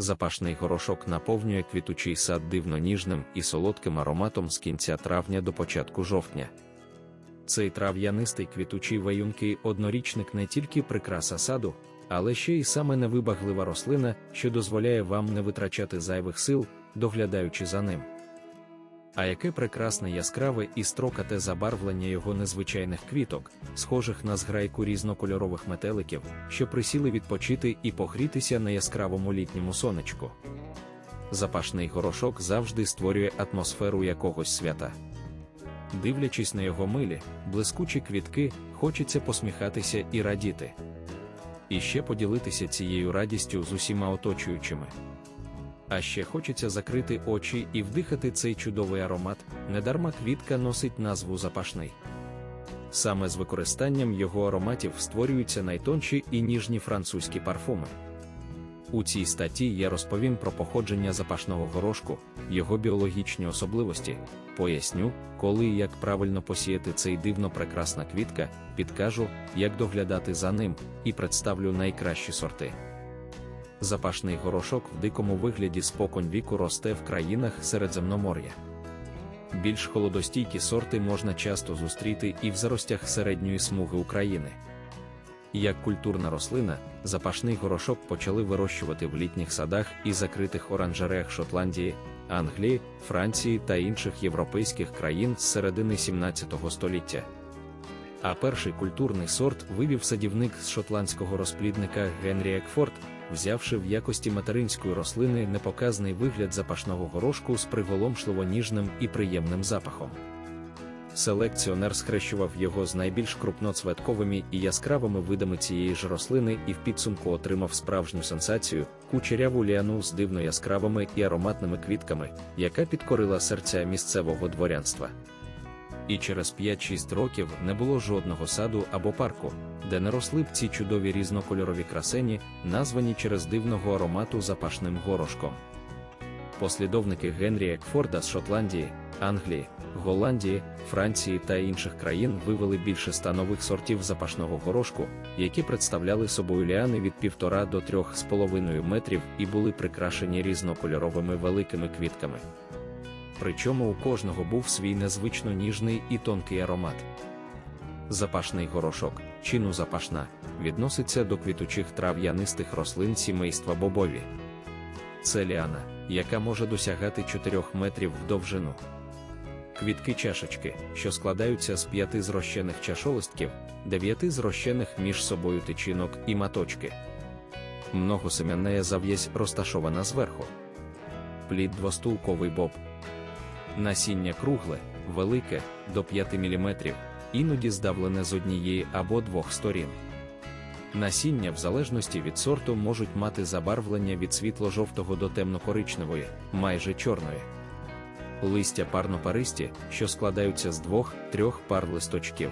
Запашний горошок наповнює квітучий сад дивно ніжним і солодким ароматом з кінця травня до початку жовтня. Цей трав'янистий квітучий ваюнкий однорічник не тільки прикраса саду, але ще й саме невибаглива рослина, що дозволяє вам не витрачати зайвих сил, доглядаючи за ним. А яке прекрасне яскраве і строкате забарвлення його незвичайних квіток, схожих на зграйку різнокольорових метеликів, що присіли відпочити і погрітися на яскравому літньому сонечку. Запашний горошок завжди створює атмосферу якогось свята. Дивлячись на його милі, блискучі квітки, хочеться посміхатися і радіти. І ще поділитися цією радістю з усіма оточуючими. А ще хочеться закрити очі і вдихати цей чудовий аромат, недарма квітка носить назву запашний. Саме з використанням його ароматів створюються найтонші і ніжні французькі парфуми. У цій статті я розповім про походження запашного горошку, його біологічні особливості, поясню, коли і як правильно посіяти цей дивно прекрасна квітка, підкажу, як доглядати за ним, і представлю найкращі сорти. Запашний горошок в дикому вигляді споконь віку росте в країнах Середземномор'я. Більш холодостійкі сорти можна часто зустріти і в заростях середньої смуги України. Як культурна рослина, запашний горошок почали вирощувати в літніх садах і закритих оранжереях Шотландії, Англії, Франції та інших європейських країн з середини 17 століття. А перший культурний сорт вивів садівник з шотландського розплідника Генрі Екфорд, взявши в якості материнської рослини непоказний вигляд запашного горошку з приголомшливо ніжним і приємним запахом. Селекціонер схрещував його з найбільш крупноцветковими і яскравими видами цієї ж рослини і в підсумку отримав справжню сенсацію кучеряву ліану з дивно яскравими і ароматними квітками, яка підкорила серця місцевого дворянства. І через 5-6 років не було жодного саду або парку, де не росли б ці чудові різнокольорові красені, названі через дивного аромату запашним горошком. Послідовники Генрі Екфорда з Шотландії, Англії, Голландії, Франції та інших країн вивели більше ста нових сортів запашного горошку, які представляли собою ліани від 1,5 до 3,5 метрів і були прикрашені різнокольоровими великими квітками. Причому у кожного був свій незвично ніжний і тонкий аромат. Запашний горошок, чину запашна, відноситься до квітучих трав'янистих рослин сімейства бобові. Це ліана, яка може досягати 4 метрів в довжину. Квітки чашечки, що складаються з п'яти зрощених чашолистків, дев'яти зрощених між собою тичинок і маточки. Многосем'янна зав'язь розташована зверху. Плід двостулковий боб. Насіння кругле, велике, до 5 мм, іноді здавлене з однієї або двох сторін. Насіння в залежності від сорту можуть мати забарвлення від світло-жовтого до темно-коричневої, майже чорної. Листя парнопаристі, що складаються з двох-трьох пар листочків.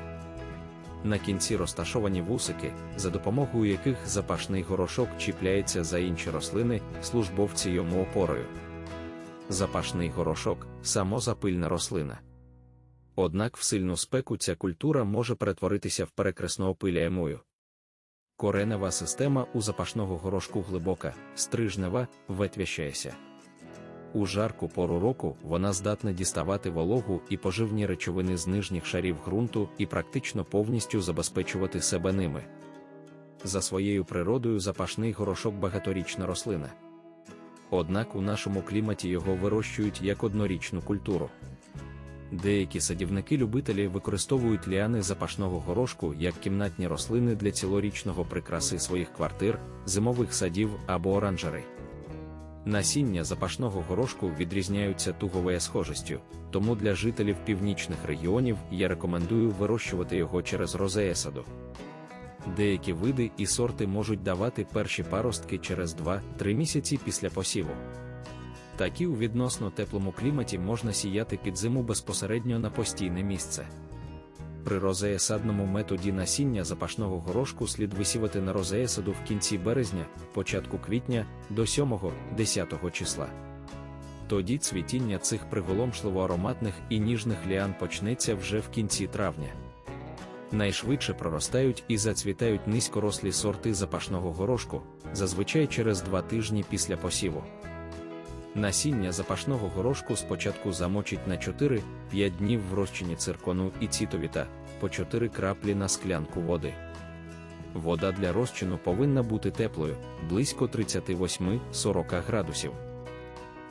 На кінці розташовані вусики, за допомогою яких запашний горошок чіпляється за інші рослини, службовці йому опорою. Запашний горошок самозапильна рослина. Однак в сильну спеку ця культура може перетворитися в перекресно-опиляємою. Коренева система у запашного горошку глибока, стрижнева, ветвящається. У жарку пору року вона здатна діставати вологу і поживні речовини з нижніх шарів ґрунту і практично повністю забезпечувати себе ними. За своєю природою запашний горошок багаторічна рослина. Однак у нашому кліматі його вирощують як однорічну культуру. Деякі садівники-любителі використовують ліани запашного горошку як кімнатні рослини для цілорічного прикраси своїх квартир, зимових садів або оранжерей. Насіння запашного горошку відрізняються туговою схожістю, тому для жителів північних регіонів я рекомендую вирощувати його через розеесаду. Деякі види і сорти можуть давати перші паростки через 2-3 місяці після посіву. Такі у відносно теплому кліматі можна сіяти під зиму безпосередньо на постійне місце. При розеесадному методі насіння запашного горошку слід висівати на розеесаду в кінці березня, початку квітня до 7-10 числа. Тоді цвітіння цих приголомшливо ароматних і ніжних ліан почнеться вже в кінці травня. Найшвидше проростають і зацвітають низькорослі сорти запашного горошку, зазвичай через два тижні після посіву. Насіння запашного горошку спочатку замочить на 4-5 днів в розчині циркону і цітовіта, по 4 краплі на склянку води. Вода для розчину повинна бути теплою, близько 38-40 градусів.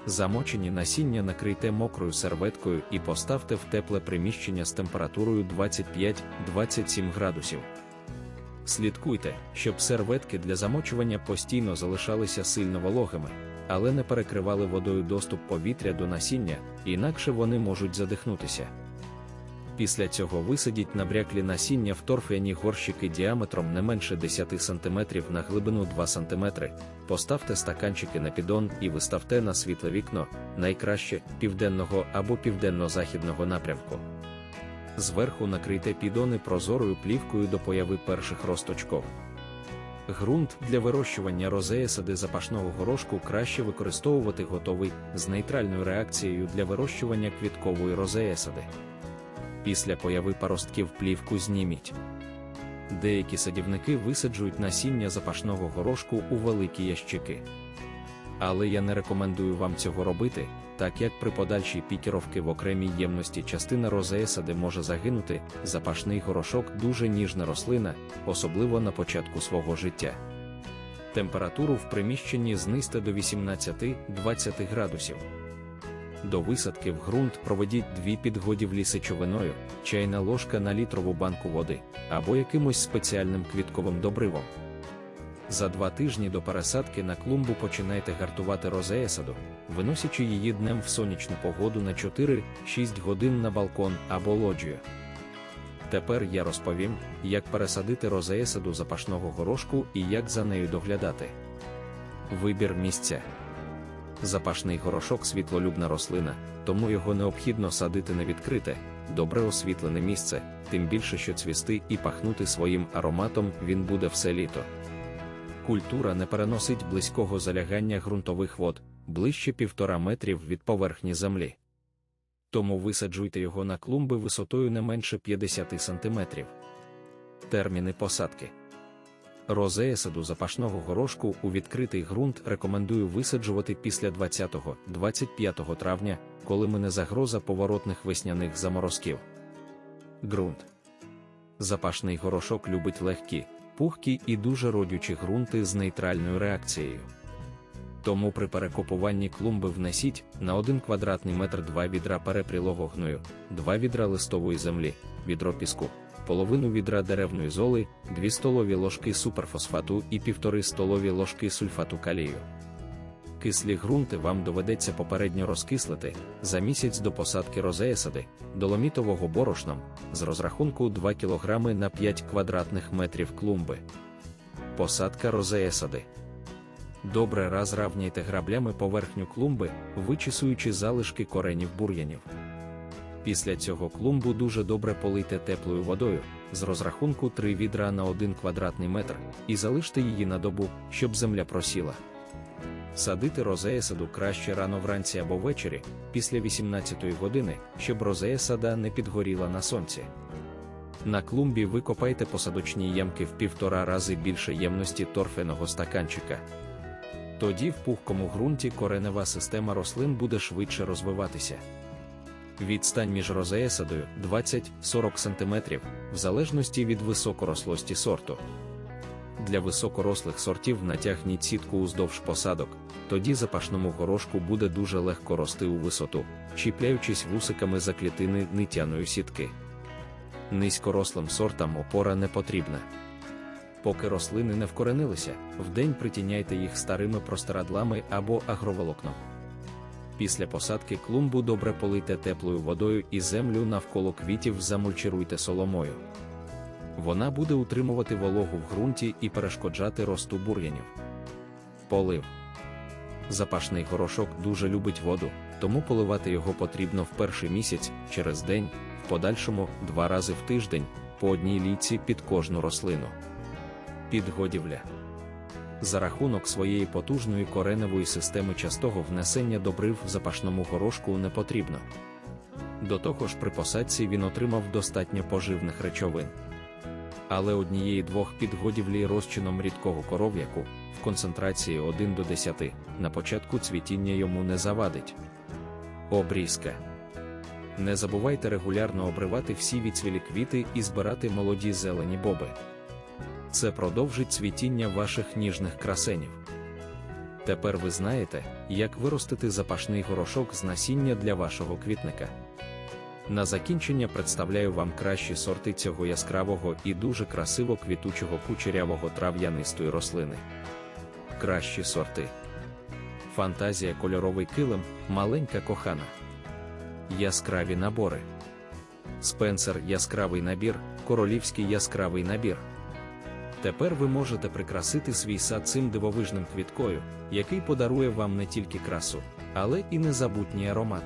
Замочені насіння накрийте мокрою серветкою і поставте в тепле приміщення з температурою 25-27 градусів. Слідкуйте, щоб серветки для замочування постійно залишалися сильно вологими, але не перекривали водою доступ повітря до насіння, інакше вони можуть задихнутися. Після цього висадіть набряклі насіння в торфяні горщики діаметром не менше 10 см на глибину 2 см, поставте стаканчики на піддон і виставте на світле вікно, найкраще південного або південно-західного напрямку. Зверху накрийте підони прозорою плівкою до появи перших росточков. Ґрунт для вирощування розея сади запашного горошку краще використовувати готовий з нейтральною реакцією для вирощування квіткової розеєсади. Після появи паростків плівку зніміть. Деякі садівники висаджують насіння запашного горошку у великі ящики. Але я не рекомендую вам цього робити, так як при подальшій пікіровки в окремій ємності частина розеесади може загинути, запашний горошок дуже ніжна рослина, особливо на початку свого життя. Температуру в приміщенні знизьте до 18-20 градусів. До висадки в ґрунт проведіть дві підгодівлі сечовиною, чайна ложка на літрову банку води або якимось спеціальним квітковим добривом. За два тижні до пересадки на клумбу починайте гартувати розеесаду, виносячи її днем в сонячну погоду на 4-6 годин на балкон або лоджію. Тепер я розповім, як пересадити розеесаду запашного горошку і як за нею доглядати. Вибір місця. Запашний горошок світлолюбна рослина, тому його необхідно садити на відкрите, добре освітлене місце, тим більше, що цвісти і пахнути своїм ароматом він буде все літо. Культура не переносить близького залягання ґрунтових вод ближче півтора метрів від поверхні землі. Тому висаджуйте його на клумби висотою не менше 50 см. Терміни посадки. Розея саду запашного горошку у відкритий ґрунт рекомендую висаджувати після 20-25 травня, коли мине загроза поворотних весняних заморозків. Ґрунт. Запашний горошок любить легкі, пухкі і дуже родючі ґрунти з нейтральною реакцією. Тому при перекопуванні клумби внесіть на 1 квадратний метр 2 відра перепрілого гною, 2 відра листової землі, відро піску, половину відра деревної золи, 2 столові ложки суперфосфату і 1,5 столові ложки сульфату калію. Кислі ґрунти вам доведеться попередньо розкислити за місяць до посадки розеясади, доломітового борошном з розрахунку 2 кг на 5 квадратних метрів клумби. Посадка розеясади. Добре розравняйте граблями поверхню клумби, вичісуючи залишки коренів бур'янів. Після цього клумбу дуже добре полийте теплою водою з розрахунку 3 відра на 1 квадратний метр і залиште її на добу, щоб земля просіла. Садити розея саду краще рано вранці або ввечері, після 18 години, щоб розея сада не підгоріла на сонці. На клумбі викопайте посадочні ямки в півтора рази більше ємності торфяного стаканчика. Тоді в пухкому ґрунті коренева система рослин буде швидше розвиватися. Відстань між розеесадою 20-40 см, в залежності від високорослості сорту. Для високорослих сортів натягніть сітку уздовж посадок, тоді запашному горошку буде дуже легко рости у висоту, чіпляючись вусиками за клітини нитяної сітки. Низькорослим сортам опора не потрібна. Поки рослини не вкоренилися, вдень притіняйте їх старими простирадлами або агроволокном. Після посадки клумбу добре полийте теплою водою і землю навколо квітів замульчируйте соломою. Вона буде утримувати вологу в ґрунті і перешкоджати росту бур'янів. Полив. Запашний горошок дуже любить воду, тому поливати його потрібно в перший місяць через день, в подальшому два рази в тиждень, по одній ліці під кожну рослину. Підгодівля. За рахунок своєї потужної кореневої системи частого внесення добрив в запашному горошку не потрібно. До того ж, при посадці він отримав достатньо поживних речовин. але однієї-двох підгодівлі розчином рідкого коров'яку в концентрації 1 до 10 на початку цвітіння йому не завадить. Обрізка. Не забувайте регулярно обривати всі відцвілі квіти і збирати молоді зелені боби. Це продовжить цвітіння ваших ніжних красенів. Тепер ви знаєте, як виростити запашний горошок з насіння для вашого квітника. На закінчення представляю вам кращі сорти цього яскравого і дуже красиво квітучого кучерявого трав'янистої рослини. Кращі сорти. Фантазія кольоровий килим, маленька кохана. Яскраві набори. Спенсер яскравий набір, королівський яскравий набір. Тепер ви можете прикрасити свій сад цим дивовижним квіткою, який подарує вам не тільки красу, але і незабутній аромат.